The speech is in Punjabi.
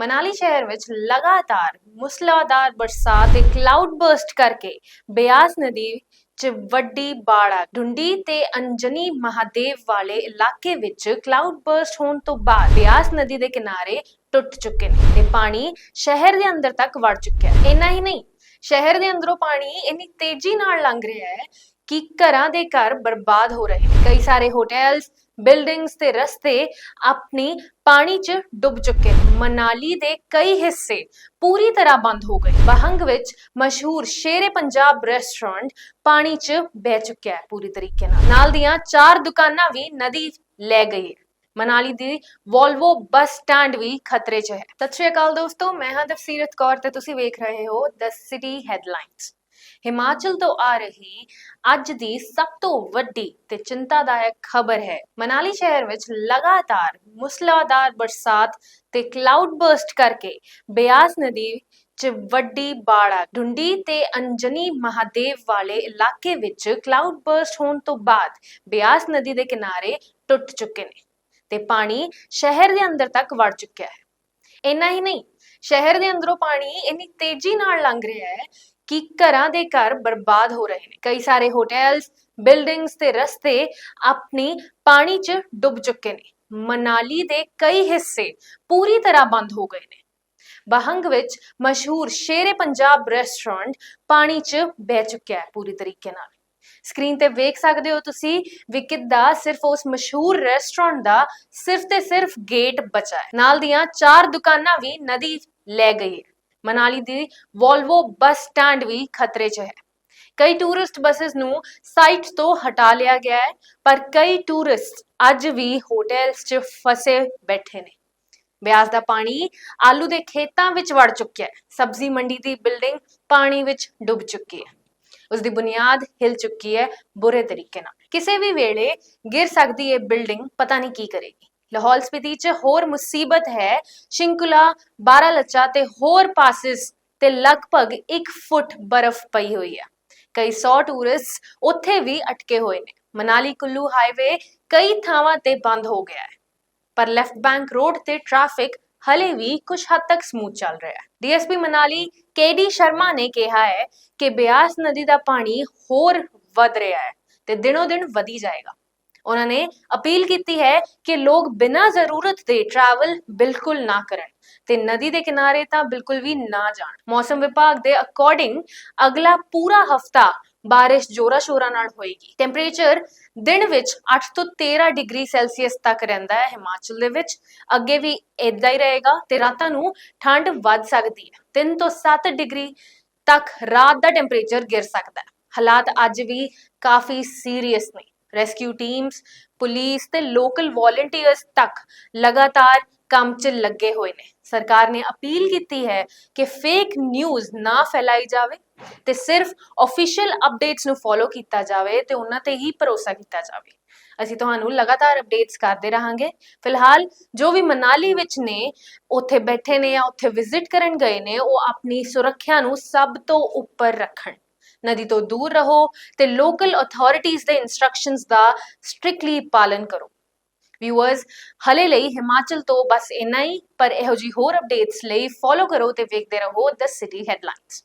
ਮਨਾਲੀ ਸ਼ਹਿਰ ਵਿੱਚ ਲਗਾਤਾਰ ਮੁਸਲਾਧਾਰ ਬਰਸਾਤ ਤੇ ਕਲਾਉਡ ਬਰਸਟ ਕਰਕੇ ਬਿਆਸ ਨਦੀ 'ਚ ਵੱਡੀ ਬਾੜ ਆ। ਢੁੰਡੀ ਤੇ ਅੰਜਨੀ ਮਹਾਦੇਵ ਵਾਲੇ ਇਲਾਕੇ ਵਿੱਚ ਕਲਾਉਡ ਬਰਸਟ ਹੋਣ ਤੋਂ ਬਾਅਦ ਬਿਆਸ ਨਦੀ ਦੇ ਕਿਨਾਰੇ ਟੁੱਟ ਚੁੱਕੇ ਨੇ ਤੇ ਪਾਣੀ ਸ਼ਹਿਰ ਦੇ ਅੰਦਰ ਤੱਕ ਵੜ ਚੁੱਕਿਆ ਹੈ। ਇੰਨਾ ਹੀ ਨਹੀਂ, ਸ਼ਹਿਰ ਦੇ ਅੰਦਰੋਂ ਪਾਣੀ ਇੰਨੀ ਤੇਜ਼ੀ ਨਾਲ ਲੰਘ ਰਿਹਾ ਹੈ ਕਿ ਘਰਾਂ ਦੇ ਘਰ ਬਰਬਾਦ ਹੋ ਰਹੇ ਨੇ। ਕਈ ਸਾਰੇ ਹੋਟਲਸ ਬਿਲਡਿੰਗਸ ਤੇ ਰਸਤੇ ਆਪਣੀ ਪਾਣੀ 'ਚ ਡੁੱਬ ਚੁੱਕੇ ਮਨਾਲੀ ਦੇ ਕਈ ਹਿੱਸੇ ਪੂਰੀ ਤਰ੍ਹਾਂ ਬੰਦ ਹੋ ਗਏ। ਬਹੰਗ ਵਿੱਚ ਮਸ਼ਹੂਰ ਸ਼ੇਰੇ ਪੰਜਾਬ ਰੈਸਟੋਰੈਂਟ ਪਾਣੀ 'ਚ ਬਹਿ ਚੁੱਕਿਆ ਹੈ ਪੂਰੀ ਤਰੀਕੇ ਨਾਲ। ਨਾਲ ਦੀਆਂ ਚਾਰ ਦੁਕਾਨਾਂ ਵੀ ਨਦੀ ਲੈ ਗਈ ਹੈ। ਮਨਾਲੀ ਦੀ ਵੋਲਵੋ ਬੱਸ ਸਟੈਂਡ ਵੀ ਖਤਰੇ 'ਚ ਹੈ। ਸਤਿ ਸ਼੍ਰੀ ਅਕਾਲ ਦੋਸਤੋ, ਮੈਂ ਹਾਂ ਦਫਸੀਰਤ ਕੌਰ ਤੇ ਤੁਸੀਂ ਵੇਖ ਰਹੇ ਹੋ ਦ ਸਿਟੀ ਹੈਡਲਾਈਨਸ ਹਿਮਾਚਲ ਤੋਂ ਆ ਰਹੀ ਅੱਜ ਦੀ ਸਭ ਤੋਂ ਵੱਡੀ ਤੇ ਚਿੰਤਾਦਾਇਕ ਖਬਰ ਹੈ। ਮਨਾਲੀ ਸ਼ਹਿਰ ਵਿੱਚ ਲਗਾਤਾਰ ਮੁਸਲਾਧਾਰ ਬਰਸਾਤ ਤੇ ਕਲਾਉਡ ਬਰਸਟ ਕਰਕੇ ਬਿਆਸ ਨਦੀ 'ਚ ਵੱਡੀ ਬਾੜ ਆ ਢੁੰਡੀ ਤੇ ਅੰਜਨੀ ਮਹਾਦੇਵ ਵਾਲੇ ਇਲਾਕੇ ਵਿੱਚ ਕਲਾਉਡ ਬਰਸਟ ਹੋਣ ਤੋਂ ਬਾਅਦ ਬਿਆਸ ਨਦੀ ਦੇ ਕਿਨਾਰੇ ਟੁੱਟ ਚੁੱਕੇ ਨੇ ਤੇ ਪਾਣੀ ਸ਼ਹਿਰ ਦੇ ਅੰਦਰ ਤੱਕ ਵੜ ਚੁੱਕਿਆ ਹੈ। ਇੰਨਾ ਹੀ ਨਹੀਂ, ਸ਼ਹਿਰ ਦੇ ਅੰਦਰੋਂ ਪਾਣੀ ਇੰਨੀ ਤੇਜ਼ੀ ਨਾਲ ਲੰਘ ਰਿਹਾ ਹੈ ਕਿ ਘਰਾਂ ਦੇ ਘਰ ਬਰਬਾਦ ਹੋ ਰਹੇ ਨੇ। ਕਈ ਸਾਰੇ ਹੋਟਲਸ ਬਿਲਡਿੰਗਸ ਤੇ ਰਸਤੇ ਆਪਣੀ ਪਾਣੀ 'ਚ ਡੁੱਬ ਚੁੱਕੇ ਨੇ। ਮਨਾਲੀ ਦੇ ਕਈ ਹਿੱਸੇ ਪੂਰੀ ਤਰ੍ਹਾਂ ਬੰਦ ਹੋ ਗਏ ਨੇ। ਬਹੰਗ ਵਿੱਚ ਮਸ਼ਹੂਰ ਸ਼ੇਰੇ ਪੰਜਾਬ ਰੈਸਟੋਰੈਂਟ ਪਾਣੀ 'ਚ ਬਹਿ ਚੁੱਕਿਆ ਹੈ ਪੂਰੀ ਤਰੀਕੇ ਨਾਲ। ਸਕਰੀਨ ਤੇ ਵੇਖ ਸਕਦੇ ਹੋ ਤੁਸੀਂ ਵੀ ਦਾ ਸਿਰਫ ਉਸ ਮਸ਼ਹੂਰ ਰੈਸਟੋਰੈਂਟ ਦਾ ਸਿਰਫ ਤੇ ਸਿਰਫ ਗੇਟ ਬਚਾ ਹੈ। ਨਾਲ ਦੀਆਂ ਚਾਰ ਦੁਕਾਨਾਂ ਵੀ ਨਦੀ ਲੈ ਗਈ ਹੈ ਮਨਾਲੀ ਦੀ ਵੋਲਵੋ ਬੱਸ ਸਟੈਂਡ ਵੀ ਖਤਰੇ 'ਚ ਹੈ। ਕਈ ਟੂਰਿਸਟ ਬੱਸਸ ਨੂੰ ਸਾਈਟ ਤੋਂ ਹਟਾ ਲਿਆ ਗਿਆ ਹੈ, ਪਰ ਕਈ ਟੂਰਿਸਟ ਅੱਜ ਵੀ ਹੋਟਲਸ 'ਚ ਫਸੇ ਬੈਠੇ ਨੇ। ਬਿਆਸ ਦਾ ਪਾਣੀ ਆਲੂ ਦੇ ਖੇਤਾਂ ਵਿੱਚ ਵੜ ਚੁੱਕਿਆ ਹੈ। ਸਬਜ਼ੀ ਮੰਡੀ ਦੀ ਬਿਲਡਿੰਗ ਪਾਣੀ ਵਿੱਚ ਡੁੱਬ ਚੁੱਕੀ ਹੈ। ਉਸ ਦੀ ਬੁਨਿਆਦ ਹਿਲ ਚੁੱਕੀ ਹੈ ਬੁਰੇ ਤਰੀਕੇ ਨਾਲ। ਕਿਸੇ ਵੀ ਵੇਲੇ ਗਿਰ ਸਕਦੀ ਹੈ ਬਿਲਡਿੰਗ ਪਤਾ ਨਹੀਂ ਕੀ ਕਰੇਗੀ। ਲਾਹੌਲ ਸਪੀਤੀ 'ਚ ਹੋਰ ਮੁਸੀਬਤ ਹੈ। ਸ਼ਿੰਕੁਲਾ, ਬਾਰਾਲੱਚਾ ਤੇ ਹੋਰ ਪਾਸਿਸ ਤੇ ਲਗਭਗ 1 ਫੁੱਟ ਬਰਫ਼ ਪਈ ਹੋਈ ਹੈ। ਕਈ 100 ਟੂਰਿਸਟ ਉੱਥੇ ਵੀ ਅਟਕੇ ਹੋਏ ਨੇ। ਮਨਾਲੀ ਕੁੱਲੂ ਹਾਈਵੇ ਕਈ ਥਾਵਾਂ ਤੇ ਬੰਦ ਹੋ ਗਿਆ ਹੈ। ਪਰ ਲੈਫਟ ਬੈਂਕ ਰੋਡ ਤੇ ਟ੍ਰੈਫਿਕ ਹਲੇ ਵੀ ਕੁਝ ਹੱਦ ਤੱਕ ਸਮੂਥ ਚੱਲ ਰਿਹਾ ਹੈ। ਡੀਐਸਪੀ ਮਨਾਲੀ ਕੇਡੀ ਸ਼ਰਮਾ ਨੇ ਕਿਹਾ ਹੈ ਕਿ ਬਿਆਸ ਨਦੀ ਦਾ ਪਾਣੀ ਹੋਰ ਵਧ ਰਿਹਾ ਹੈ ਤੇ ਦਿਨੋ ਦਿਨ ਵਧੀ ਜਾਏਗਾ। ਉਹਨਾਂ ਨੇ ਅਪੀਲ ਕੀਤੀ ਹੈ ਕਿ ਲੋਕ ਬਿਨਾਂ ਜ਼ਰੂਰਤ ਦੇ ਟਰੈਵਲ ਬਿਲਕੁਲ ਨਾ ਕਰਨ ਤੇ ਨਦੀ ਦੇ ਕਿਨਾਰੇ ਤਾਂ ਬਿਲਕੁਲ ਵੀ ਨਾ ਜਾਣ। ਮੌਸਮ ਵਿਭਾਗ ਦੇ ਅਕੋਰਡਿੰਗ ਅਗਲਾ ਪੂਰਾ ਹਫਤਾ ਬਾਰਿਸ਼ ਜੋਰਾ ਸ਼ੋਰਾ ਨਾਲ ਹੋਏਗੀ। ਟੈਂਪਰੇਚਰ ਦਿਨ ਵਿੱਚ 8 ਤੋਂ 13 ਡਿਗਰੀ ਸੈਲਸੀਅਸ ਤੱਕ ਰਹਿੰਦਾ ਹੈ ਹਿਮਾਚਲ ਦੇ ਵਿੱਚ। ਅੱਗੇ ਵੀ ਇਦਾਂ ਹੀ ਰਹੇਗਾ ਤੇ ਰਾਤਾਂ ਨੂੰ ਠੰਡ ਵੱਧ ਸਕਦੀ ਹੈ। 3 ਤੋਂ 7 ਡਿਗਰੀ ਤੱਕ ਰਾਤ ਦਾ ਟੈਂਪਰੇਚਰ ਗਿਰ ਸਕਦਾ ਹੈ। ਹਾਲਾਤ ਅੱਜ ਵੀ ਕਾਫੀ ਸੀਰੀਅਸ ਨੇ। ਰੈਸਕਿਊ ਟੀਮਸ ਪੁਲਿਸ ਤੇ ਲੋਕਲ ਵੋਲੰਟੀਅਰਸ ਤੱਕ ਲਗਾਤਾਰ ਕੰਮ 'ਚ ਲੱਗੇ ਹੋਏ ਨੇ। ਸਰਕਾਰ ਨੇ ਅਪੀਲ ਕੀਤੀ ਹੈ ਕਿ ਫੇਕ ਨਿਊਜ਼ ਨਾ ਫੈਲਾਈ ਜਾਵੇ ਤੇ ਸਿਰਫ ਆਫੀਸ਼ੀਅਲ ਅਪਡੇਟਸ ਨੂੰ ਫੋਲੋ ਕੀਤਾ ਜਾਵੇ ਤੇ ਉਹਨਾਂ ਤੇ ਹੀ ਭਰੋਸਾ ਕੀਤਾ ਜਾਵੇ। ਅਸੀਂ ਤੁਹਾਨੂੰ ਲਗਾਤਾਰ ਅਪਡੇਟਸ ਕਰਦੇ ਰਹਾਂਗੇ। ਫਿਲਹਾਲ ਜੋ ਵੀ ਮਨਾਲੀ ਵਿੱਚ ਨੇ, ਉੱਥੇ ਬੈਠੇ ਨੇ ਜਾਂ ਉੱਥੇ ਵਿਜ਼ਿਟ ਕਰਨ ਗਏ ਨੇ, ਉਹ ਆਪਣੀ ਸੁਰੱਖਿਆ ਨੂੰ ਸਭ ਤੋਂ ਉੱਪਰ ਰੱਖਣ। ਨਦੀ ਤੋਂ ਦੂਰ ਰਹੋ ਤੇ ਲੋਕਲ ਅਥਾਰਟੀਆਂ ਦੇ ਇਨਸਟਰਕਸ਼ਨਸ ਦਾ ਸਟ੍ਰਿਕਟਲੀ ਪਾਲਨ ਕਰੋ। ਵਿਊਅਰਸ ਹਲੇ ਲਈ ਹਿਮਾਚਲ ਤੋਂ ਬਸ ਇੰਨਾ ਹੀ, ਪਰ ਇਹੋ ਜੀ ਹੋਰ ਅਪਡੇਟਸ ਲਈ ਫੋਲੋ ਕਰੋ ਤੇ ਵੇਖਦੇ ਰਹੋ ਦ ਸਿਟੀ ਹੈਡਲਾਈਨਸ